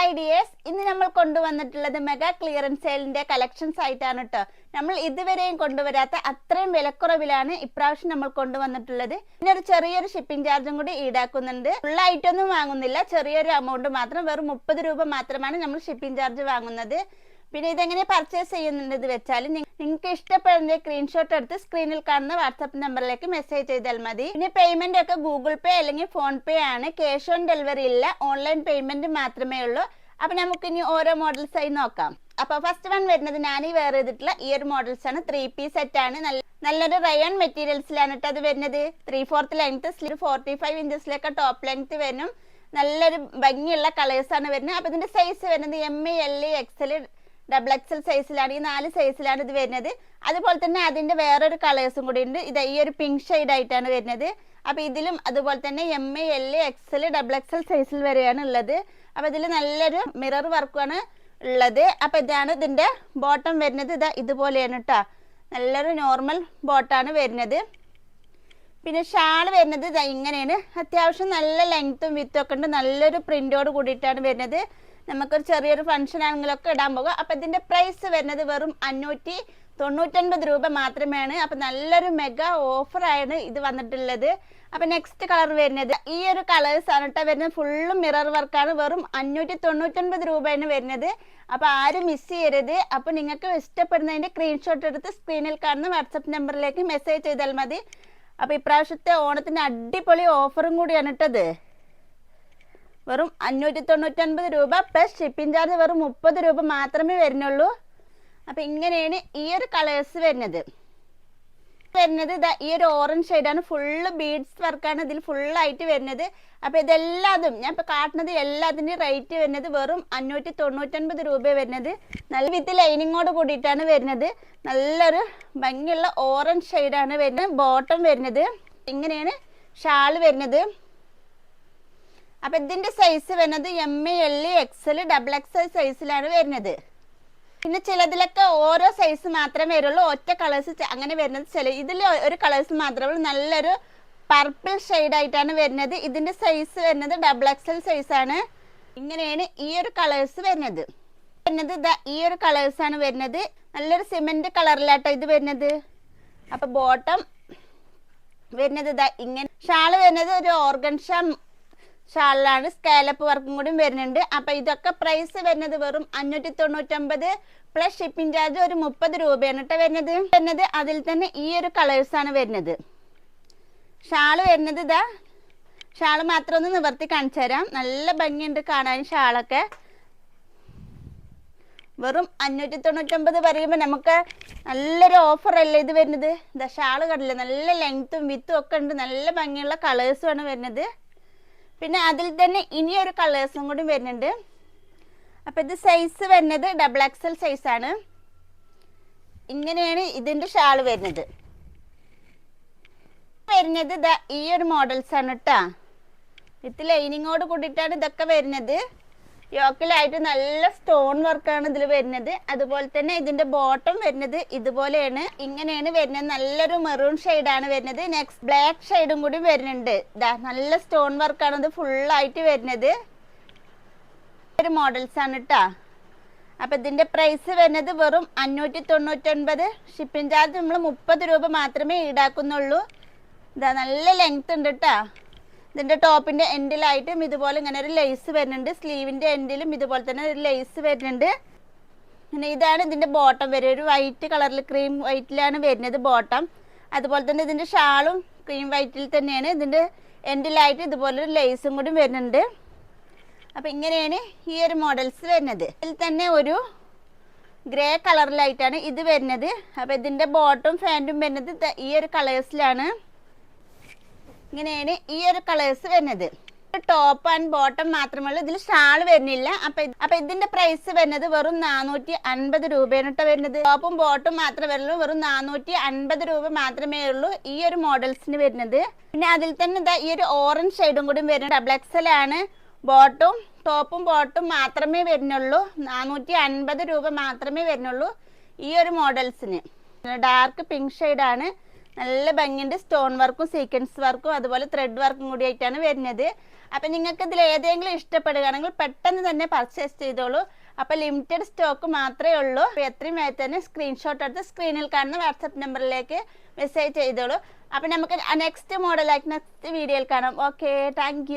Hi dears ഇന്ന് നമ്മൾ കൊണ്ടുവന്നിട്ടുള്ളത് മെഗാ ക്ലിയറൻസ് സെയിലിന്റെ കളക്ഷൻസ് ആയിട്ടാണ് കേട്ടോ നമ്മൾ ഇതുവരെയും കൊണ്ടുവരാത്ത അത്രയും വിലക്കുറവിലാണ് ഇപ്രാവശ്യം നമ്മൾ കൊണ്ടുവന്നിട്ടുള്ളത്. പിന്നെ ഒരു ചെറിയൊരു ഷിപ്പിംഗ് ചാർജും കൂടി ഈടാക്കുന്നുണ്ട്. ഫുൾ ആയിട്ടൊന്നും വാങ്ങുന്നില്ല. ചെറിയൊരു എമൗണ്ട് മാത്രം. വെറും മുപ്പത് രൂപ മാത്രമാണ് നമ്മൾ ഷിപ്പിംഗ് ചാർജ് വാങ്ങുന്നത്. പിന്നെ ഇതെങ്ങനെ പർച്ചേസ് ചെയ്യുന്നുണ്ടെന്ന് വെച്ചാൽ നിങ്ങൾക്ക് ഇഷ്ടപ്പെടുന്ന സ്ക്രീൻഷോട്ട് എടുത്ത് സ്ക്രീനിൽ കാണുന്ന വാട്സാപ്പ് നമ്പറിലേക്ക് മെസ്സേജ് ചെയ്താൽ മതി. പിന്നെ പേയ്മെന്റ് ഒക്കെ ഗൂഗിൾ പേ അല്ലെങ്കിൽ ഫോൺ പേ ആണ്. ക്യാഷ് ഓൺ ഡെലിവറി ഇല്ല. ഓൺലൈൻ പേയ്മെന്റ് മാത്രമേ ഉള്ളൂ. അപ്പൊ നമുക്ക് ഇനി ഓരോ മോഡൽസ് ആയി നോക്കാം. അപ്പൊ ഫസ്റ്റ് വൺ വരുന്നത് ഞാൻ ഈ വേറെ ചെയ്തിട്ടുള്ള ഈ ഒരു മോഡൽസ് ആണ്. ത്രീ പീസ് സെറ്റ് ആണ്. നല്ല നല്ലൊരു റയോൺ മെറ്റീരിയൽസിലാണ് കേട്ടോ അത് വരുന്നത്. Three fourth length sleeve forty five ഇഞ്ചസിലൊക്കെ top length വരും. നല്ലൊരു ഭംഗിയുള്ള കളേഴ്സ് ആണ് വരുന്നത്. അപ്പൊ ഇതിന്റെ സൈസ് വരുന്നത് M A L XL double XL സൈസിലാണ് ഈ നാല് സൈസിലാണ് ഇത് വരുന്നത്. അതുപോലെ തന്നെ അതിന്റെ വേറൊരു കളേഴ്സും കൂടി ഉണ്ട്. ഇത് ഈ ഒരു പിങ്ക് ഷെയ്ഡ് ആയിട്ടാണ് വരുന്നത്. അപ്പൊ ഇതിലും അതുപോലെ തന്നെ M A L XL double XL സൈസിൽ വരെയാണ് ഉള്ളത്. അപ്പൊ ഇതിൽ നല്ലൊരു മിറർ വർക്കാണ് ഉള്ളത്. അപ്പൊ ഇതാണ് ഇതിന്റെ ബോട്ടം വരുന്നത്. ഇതാ ഇതുപോലെയാണ് കേട്ടോ നല്ലൊരു നോർമൽ ബോട്ടാണ് വരുന്നത്. പിന്നെ ഷാൾ വരുന്നത് ഇതാ ഇങ്ങനെയാണ്. അത്യാവശ്യം നല്ല ലെങ്ത്തും വിത്തും ഒക്കെ ഉണ്ട്. നല്ലൊരു പ്രിന്റോട് കൂടിയിട്ടാണ് വരുന്നത്. നമുക്കൊരു ചെറിയൊരു ഫംഗ്ഷൻ ആണെങ്കിലൊക്കെ ഇടാൻ പോകുക അപ്പം ഇതിന്റെ പ്രൈസ് വരുന്നത് വെറും അഞ്ഞൂറ്റി തൊണ്ണൂറ്റൊൻപത് രൂപ മാത്രമാണ്. അപ്പം നല്ലൊരു മെഗാ ഓഫറാണ് ഇത് വന്നിട്ടുള്ളത്. അപ്പം നെക്സ്റ്റ് കളർ വരുന്നത്. ഈ ഒരു കളേഴ്സ് ആണ് കേട്ടോ വരുന്നത്. ഫുള്ളും മിറർ വർക്കാണ് വെറും അഞ്ഞൂറ്റി തൊണ്ണൂറ്റൊൻപത് രൂപയാണ് വരുന്നത്. അപ്പം ആരും മിസ് ചെയ്യരുത്. അപ്പം നിങ്ങൾക്ക് ഇഷ്ടപ്പെടുന്നതിന്റെ സ്ക്രീൻഷോട്ട് എടുത്ത് സ്ക്രീനിൽ കാണുന്ന വാട്സപ്പ് നമ്പറിലേക്ക് മെസ്സേജ് ചെയ്താൽ മതി. അപ്പം ഇപ്രാവശ്യത്തെ ഓണത്തിന് അടിപൊളി ഓഫറും കൂടിയാണ് കേട്ടത് വെറും അഞ്ഞൂറ്റി തൊണ്ണൂറ്റൊൻപത് രൂപ പ്ലസ് ഷിപ്പിംഗ് ചാർജ് വെറും മുപ്പത് രൂപ മാത്രമേ വരുന്നുള്ളൂ. അപ്പം ഇങ്ങനെയാണ് ഈ ഒരു കളേഴ്സ് വരുന്നത്. വരുന്നത് ഇതാ ഈ ഒരു ഓറഞ്ച് ഷെയ്ഡാണ് ഫുള്ള് ബീഡ്സ് വർക്കാണ് ഇതിൽ ഫുള്ളായിട്ട് വരുന്നത്. അപ്പം ഇതെല്ലാതും ഞാൻ ഇപ്പം കാട്ടുന്നത് എല്ലാത്തിന്റെയും റേറ്റ് വരുന്നത് വെറും അഞ്ഞൂറ്റി തൊണ്ണൂറ്റൊൻപത് രൂപ വരുന്നത്. നല്ല വിത്ത് ലൈനിങ്ങോട് കൂടിയിട്ടാണ് വരുന്നത്. നല്ലൊരു ഭംഗിയുള്ള ഓറഞ്ച് ഷെയ്ഡാണ് വരുന്നത്. ബോട്ടം വരുന്നത്. ഇങ്ങനെയാണ് ഷാൾ വരുന്നത്. അപ്പൊ ഇതിന്റെ സൈസ് വരുന്നത് M L XL double XL സൈസിലാണ് വരുന്നത്. പിന്നെ ചിലതിലൊക്കെ ഓരോ സൈസ് മാത്രമേ വരുള്ളൂ. ഒറ്റ കളേഴ്സ് അങ്ങനെ വരുന്നത് ചില ഇതിൽ ഒരു കളേഴ്സ് മാത്രമേ നല്ലൊരു പർപ്പിൾ ഷെയ്ഡ് ആയിട്ടാണ് വരുന്നത്. ഇതിന്റെ സൈസ് വരുന്നത് ഡബിൾ എക്സൽ സൈസ് ആണ്. ഇങ്ങനെയാണ് ഈ ഒരു കളേഴ്സ് വരുന്നത്. വരുന്നത് ഇതാ ഈ ഒരു കളേഴ്സ് ആണ് വരുന്നത്. നല്ലൊരു സിമെന്റ് കളറിലാട്ടോ ഇത് വരുന്നത്. അപ്പൊ ബോട്ടം വരുന്നത് ഇതാ ഇങ്ങനെ ഷാൾ വരുന്നത് ഒരു ഓർഗൻ ഷാ ഷാളിലാണ് സ്കാലപ്പ് വർക്കും കൂടി വരുന്നുണ്ട്. അപ്പൊ ഇതൊക്കെ പ്രൈസ് വരുന്നത് വെറും അഞ്ഞൂറ്റി തൊണ്ണൂറ്റൊമ്പത് പ്ലസ് ഷിപ്പിംഗ് ചാർജ് ഒരു മുപ്പത് രൂപയാണ് കേട്ടോ വരുന്നത്. വരുന്നത് അതിൽ തന്നെ ഈ ഒരു കളേഴ്സ് ആണ് വരുന്നത്. ഷാൾ വരുന്നത് ഇതാ. ഷാൾ മാത്രം ഒന്ന് നിവർത്തി കാണിച്ചു തരാം. നല്ല ഭംഗിയുണ്ട് കാണാൻ ഷാളൊക്കെ. വെറും അഞ്ഞൂറ്റി തൊണ്ണൂറ്റൊമ്പത് പറയുമ്പോൾ നമുക്ക് നല്ലൊരു ഓഫർ അല്ലേ ഇത് വരുന്നത്? ഷാൾ കണ്ടില്ല? നല്ല ലെങ്ത്തും വിത്തും ഒക്കെ ഉണ്ട്. നല്ല ഭംഗിയുള്ള കളേഴ്സും ആണ് വരുന്നത്. പിന്നെ അതിൽ തന്നെ ഇനിയൊരു കളേഴ്സും കൂടി വരുന്നുണ്ട്. അപ്പം ഇത് സൈസ് വരുന്നത് ഡബിൾ എക്സൽ സൈസാണ് ഇങ്ങനെയാണ് ഇതിന്റെ ഷാൾ വരുന്നത്. വരുന്നത് ഈ ഒരു മോഡൽസ് ആണ് കേട്ടോ വിത്ത് ലൈനിങ്ങോട് കൂടിയിട്ടാണ് ഇതൊക്കെ വരുന്നത്. യോക്കിലായിട്ട് നല്ല സ്റ്റോൺ വർക്കാണ് ഇതിൽ വരുന്നത്. അതുപോലെ തന്നെ ഇതിന്റെ ബോട്ടം വരുന്നത് ഇതുപോലെയാണ്. ഇങ്ങനെയാണ് വരുന്നത്. നല്ലൊരു മെറൂൺ ആണ് വരുന്നത്. നെക്സ്റ്റ് ബ്ലാക്ക് ഷെയ്ഡും കൂടി വരുന്നുണ്ട്. ഇതാ നല്ല സ്റ്റോൺ വർക്കാണ് ഇത് ഫുള്ളായിട്ട് വരുന്നത്. ഒരു മോഡൽസ് ആണ് കേട്ടോ അപ്പൊ ഇതിന്റെ പ്രൈസ് വരുന്നത് വെറും അഞ്ഞൂറ്റി തൊണ്ണൂറ്റൊൻപത് ഷിപ്പിംഗ് ചാർജ് നമ്മൾ മുപ്പത് രൂപ മാത്രമേ ഈടാക്കുന്നുള്ളൂ. ഇതാ നല്ല ലെങ്ത് ഉണ്ട് കേട്ടോ ഇതിന്റെ ടോപ്പിന്റെ എൻഡിലായിട്ടും ഇതുപോലെ ഇങ്ങനെ ഒരു ലേസ് വരുന്നുണ്ട്. സ്ലീവിന്റെ എൻഡിലും ഇതുപോലെ തന്നെ ഒരു ലേസ് വരുന്നുണ്ട്. പിന്നെ ഇതാണ് ഇതിന്റെ ബോട്ടം വരും. ഒരു വൈറ്റ് കളറിൽ ക്രീം വൈറ്റിലാണ് വരുന്നത് ബോട്ടം അതുപോലെ തന്നെ ഇതിന്റെ ഷാളും ക്രീം വൈറ്റിൽ തന്നെയാണ്. ഇതിന്റെ എൻഡിലായിട്ട് ഇതുപോലെ ഒരു ലേസും കൂടി വരുന്നുണ്ട്. അപ്പൊ ഇങ്ങനെയാണ് ഈ ഒരു മോഡൽസ് വരുന്നത്. ഇതിൽ തന്നെ ഒരു ഗ്രേ കളറിലായിട്ടാണ് ഇത് വരുന്നത്. അപ്പൊ ഇതിന്റെ ബോട്ടും ഫാന്റും വരുന്നത് ഈ ഒരു കളേഴ്സിലാണ് ഇങ്ങനെയാണ് ഈ ഒരു കളേഴ്സ് വരുന്നത്. ടോപ്പ് ആൻഡ് ബോട്ടം മാത്രമല്ല ഇതിൽ ഷാൾ വരുന്നില്ല. അപ്പൊ അപ്പൊ ഇതിന്റെ പ്രൈസ് വരുന്നത് വെറും നാനൂറ്റി അൻപത് രൂപയാണ് കേട്ടോ വരുന്നത്. ടോപ്പും ബോട്ടും മാത്രം വരുള്ളൂ. വെറും നാനൂറ്റി അൻപത് രൂപ മാത്രമേ ഉള്ളൂ ഈ ഒരു മോഡൽസിന് വരുന്നത്. പിന്നെ അതിൽ തന്നെ ഈ ഒരു ഓറഞ്ച് ഷെയ്ഡും കൂടി വരുന്നത്. ഡബിൾ ആണ്. ബോട്ടും ടോപ്പും ബോട്ടും മാത്രമേ വരുന്നുള്ളൂ. നാനൂറ്റി അൻപത് രൂപ മാത്രമേ വരുന്നുള്ളൂ ഈ ഒരു മോഡൽസിന് ഡാർക്ക് പിങ്ക് ഷെയ്ഡാണ് നല്ല ഭംഗിയുണ്ട്. സ്റ്റോൺ വർക്കും സീക്വൻസ് വർക്കും അതുപോലെ ത്രെഡ് വർക്കും കൂടി ആയിട്ടാണ് വരുന്നത്. അപ്പം നിങ്ങൾക്ക് ഇതിൽ ഏതെങ്കിലും ഇഷ്ടപ്പെടുകയാണെങ്കിൽ പെട്ടെന്ന് തന്നെ പർച്ചേസ് ചെയ്തോളൂ. അപ്പോൾ ലിമിറ്റഡ് സ്റ്റോക്ക് മാത്രമേ ഉള്ളൂ. അപ്പോൾ എത്രയും വേഗം തന്നെ സ്ക്രീൻഷോട്ട് എടുത്ത് സ്ക്രീനിൽ കാണുന്ന വാട്സപ്പ് നമ്പറിലേക്ക് മെസ്സേജ് ചെയ്തോളൂ. അപ്പോൾ നമുക്ക് നെക്സ്റ്റ് മോഡലാക്കി നെക്സ്റ്റ് വീഡിയോയിൽ കാണാം. Okay thank